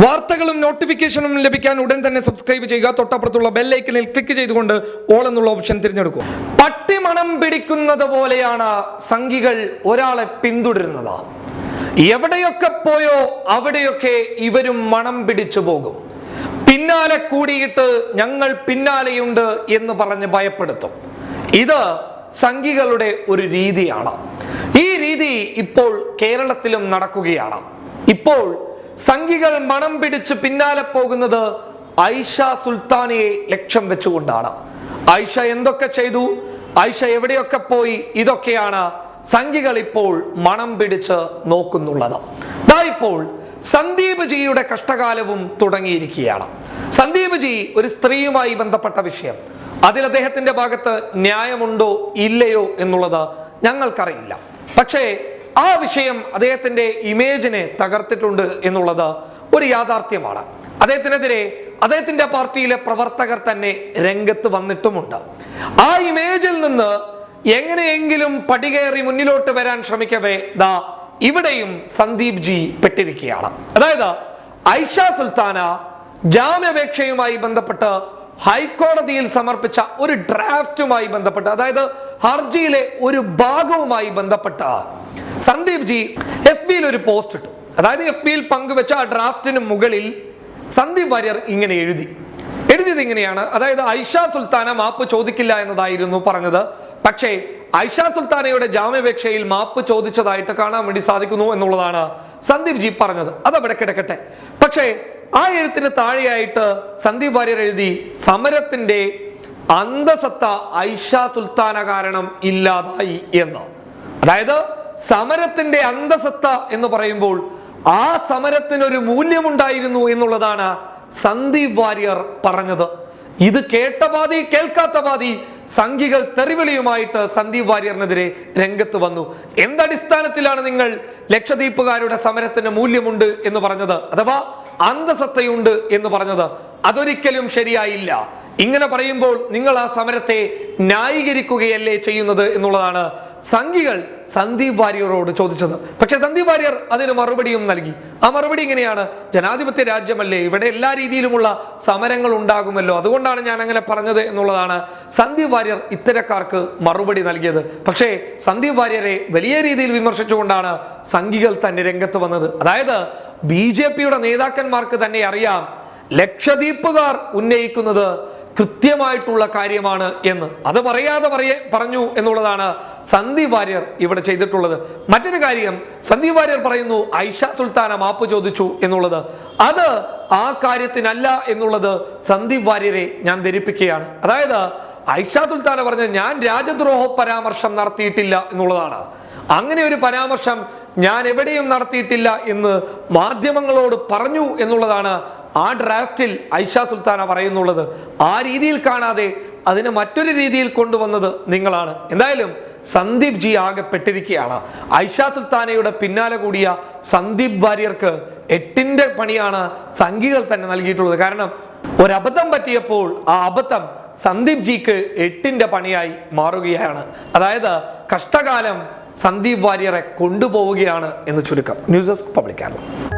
വാർത്തകളും നോട്ടിഫിക്കേഷനും ലഭിക്കാൻ ഉടൻ തന്നെ സബ്സ്ക്രൈബ് ചെയ്യുക. തൊട്ടപ്പുറത്തുള്ള ബെല്ലൈക്കനിൽ ക്ലിക്ക് ചെയ്തുകൊണ്ട് ഓൾ എന്നുള്ള ഓപ്ഷൻ തിരഞ്ഞെടുക്കുക. പട്ടിമണം പിടിക്കുന്നത് പോലെയാണ് സംഘികൾ ഒരാളെ പിന്തുടരുന്നത്. എവിടെയൊക്കെ പോയോ അവിടെയൊക്കെ ഇവരും മണം പിടിച്ചു പോകും. പിന്നാലെ കൂടിയിട്ട് ഞങ്ങൾ പിന്നാലെയുണ്ട് എന്ന് പറഞ്ഞ് ഭയപ്പെടുത്തും. ഇത് സംഘികളുടെ ഒരു രീതിയാണ്. ഈ രീതി ഇപ്പോൾ കേരളത്തിലും നടക്കുകയാണ്. ഇപ്പോൾ സംഘികൾ മണം പിടിച്ച് പിന്നാലെ പോകുന്നത് ഐഷ സുൽത്താനയെ ലക്ഷ്യം വെച്ചുകൊണ്ടാണ്. ഐഷ എന്തൊക്കെ ചെയ്തു? ഐഷ എവിടെയൊക്കെ പോയി? ഇതൊക്കെയാണ് സംഘികൾ ഇപ്പോൾ മണം പിടിച്ച് നോക്കുന്നുള്ളത്. ഇപ്പോൾ സന്ദീപ് ജിയുടെ കഷ്ടകാലവും തുടങ്ങിയിരിക്കുകയാണ്. സന്ദീപ് ജി ഒരു സ്ത്രീയുമായി ബന്ധപ്പെട്ട വിഷയം. അതിൽ അദ്ദേഹത്തിന്റെ ഭാഗത്ത് ന്യായമുണ്ടോ? ഇല്ലയോ എന്നുള്ളത് ഞങ്ങൾക്കറിയില്ല. പക്ഷേ ആ വിഷയം അദ്ദേഹത്തിന്റെ ഇമേജിനെ തകർത്തിട്ടുണ്ട് എന്നുള്ളത് ഒരു യാഥാർത്ഥ്യമാണ്. അദ്ദേഹത്തിനെതിരെ അദ്ദേഹത്തിന്റെ പാർട്ടിയിലെ പ്രവർത്തകർ തന്നെ രംഗത്ത് വന്നിട്ടുമുണ്ട്. ആ ഇമേജിൽ നിന്ന് എങ്ങനെയെങ്കിലും പടികേറി മുന്നിലോട്ട് വരാൻ ശ്രമിക്കവേ ദാ ഇവിടെയും സന്ദീപ് ജി പെട്ടിരിക്കുകയാണ്. അതായത് ഐഷ സുൽത്താന ജാമ്യാപേക്ഷയുമായി ബന്ധപ്പെട്ട് ഹൈക്കോടതിയിൽ സമർപ്പിച്ച ഒരു ഡ്രാഫ്റ്റുമായി ബന്ധപ്പെട്ട അതായത് ഹർജിയിലെ ഒരു ഭാഗവുമായി ബന്ധപ്പെട്ട സന്ദീപ് ജി എഫ് ബിയിൽ ഒരു പോസ്റ്റ് ഇട്ടു. അതായത് എഫ് ബിയിൽ പങ്കുവെച്ച ആ ഡ്രാഫ്റ്റിന് മുകളിൽ സന്ദീപ് വാര്യർ ഇങ്ങനെ എഴുതി. എഴുതിയത് ഇങ്ങനെയാണ്. അതായത് ഐഷ സുൽത്താന മാപ്പ് ചോദിക്കില്ല എന്നതായിരുന്നു പറഞ്ഞത്. പക്ഷേ ഐഷ സുൽത്താനയുടെ ജാമ്യാപേക്ഷയിൽ മാപ്പ് ചോദിച്ചതായിട്ട് കാണാൻ വേണ്ടി സാധിക്കുന്നു എന്നുള്ളതാണ് സന്ദീപ് ജി പറഞ്ഞത്. അതവിടെ കിടക്കട്ടെ. പക്ഷേ ആ എഴുത്തിന് താഴെയായിട്ട് സന്ദീപ് വാര്യർ എഴുതി സമരത്തിന്റെ അന്തസത്ത ഐഷ സുൽത്താന കാരണം ഇല്ലാതായി എന്ന്. അതായത് സമരത്തിന്റെ അന്തസത്ത എന്ന് പറയുമ്പോൾ ആ സമരത്തിനൊരു മൂല്യമുണ്ടായിരുന്നു എന്നുള്ളതാണ് സന്ദീപ് വാര്യർ പറഞ്ഞത്. ഇത് കേട്ട പാതി കേൾക്കാത്ത പാതി സംഘികൾ തെറിവിളിയുമായിട്ട് സന്ദീപ് വാര്യറിനെതിരെ രംഗത്ത് വന്നു. എന്തടിസ്ഥാനത്തിലാണ് നിങ്ങൾ ലക്ഷദ്വീപുകാരുടെ സമരത്തിന് മൂല്യമുണ്ട് എന്ന് പറഞ്ഞത്? അഥവാ അന്തസത്തയുണ്ട് എന്ന് പറഞ്ഞത് അതൊരിക്കലും ശരിയായില്ല. ഇങ്ങനെ പറയുമ്പോൾ നിങ്ങൾ ആ സമരത്തെ ന്യായീകരിക്കുകയല്ലേ ചെയ്യുന്നത് എന്നുള്ളതാണ് സംഘികൾ സന്ദീപ് വാര്യരോട് ചോദിച്ചത്. പക്ഷെ സന്ദീപ് വാര്യർ അതിന് മറുപടിയും നൽകി. ആ മറുപടി ഇങ്ങനെയാണ്. ജനാധിപത്യ രാജ്യമല്ലേ? ഇവിടെ എല്ലാ രീതിയിലുമുള്ള സമരങ്ങൾ ഉണ്ടാകുമല്ലോ. അതുകൊണ്ടാണ് ഞാൻ അങ്ങനെ പറഞ്ഞത് എന്നുള്ളതാണ് സന്ദീപ് വാര്യർ ഇത്തരക്കാർക്ക് മറുപടി നൽകിയത്. പക്ഷേ സന്ദീപ് വാര്യരെ വലിയ രീതിയിൽ വിമർശിച്ചുകൊണ്ടാണ് സംഘികൾ തന്നെ രംഗത്ത് വന്നത്. അതായത് ബി ജെ പിയുടെ നേതാക്കന്മാർക്ക് തന്നെ അറിയാം ലക്ഷദ്വീപുകാർ ഉന്നയിക്കുന്നത് കൃത്യമായിട്ടുള്ള കാര്യമാണ് എന്ന്. അത് പറയാതെ പറയ പറഞ്ഞു എന്നുള്ളതാണ് സന്ദീപ് വാര്യർ ഇവിടെ ചെയ്തിട്ടുള്ളത്. മറ്റൊരു കാര്യം സന്ദീപ് വാര്യർ പറയുന്നു ഐഷ സുൽത്താന മാപ്പ് ചോദിച്ചു എന്നുള്ളത്. അത് ആ കാര്യത്തിനല്ല എന്നുള്ളത് സന്ദീപ് വാര്യരെ ഞാൻ ധരിപ്പിക്കുകയാണ്. അതായത് ഐഷ സുൽത്താന പറഞ്ഞ ഞാൻ രാജദ്രോഹ പരാമർശം നടത്തിയിട്ടില്ല എന്നുള്ളതാണ്. അങ്ങനെ ഒരു പരാമർശം ഞാൻ എവിടെയും നടത്തിയിട്ടില്ല എന്ന് മാധ്യമങ്ങളോട് പറഞ്ഞു എന്നുള്ളതാണ് ആ ഡ്രാഫ്റ്റിൽ ഐഷ സുൽത്താന പറയുന്നുള്ളത്. ആ രീതിയിൽ കാണാതെ അതിനെ മറ്റൊരു രീതിയിൽ കൊണ്ടുവന്നത് നിങ്ങളാണ്. എന്തായാലും സന്ദീപ് ജി ആകെ പെട്ടിരിക്കുകയാണ്. ഐഷ സുൽത്താനയുടെ പിന്നാലെ കൂടിയ സന്ദീപ് വാര്യർക്ക് എട്ടിന്റെ പണിയാണ് സംഘികൾ തന്നെ നൽകിയിട്ടുള്ളത്. കാരണം ഒരബദ്ധം പറ്റിയപ്പോൾ ആ അബദ്ധം സന്ദീപ് ജിക്ക് എട്ടിന്റെ പണിയായി മാറുകയാണ്. അതായത് കഷ്ടകാലം സന്ദീപ് വാര്യറെ കൊണ്ടുപോവുകയാണ് എന്ന് ചുരുക്കം ന്യൂസ് ഡെസ്ക് പബ്ലിക് കേരളം.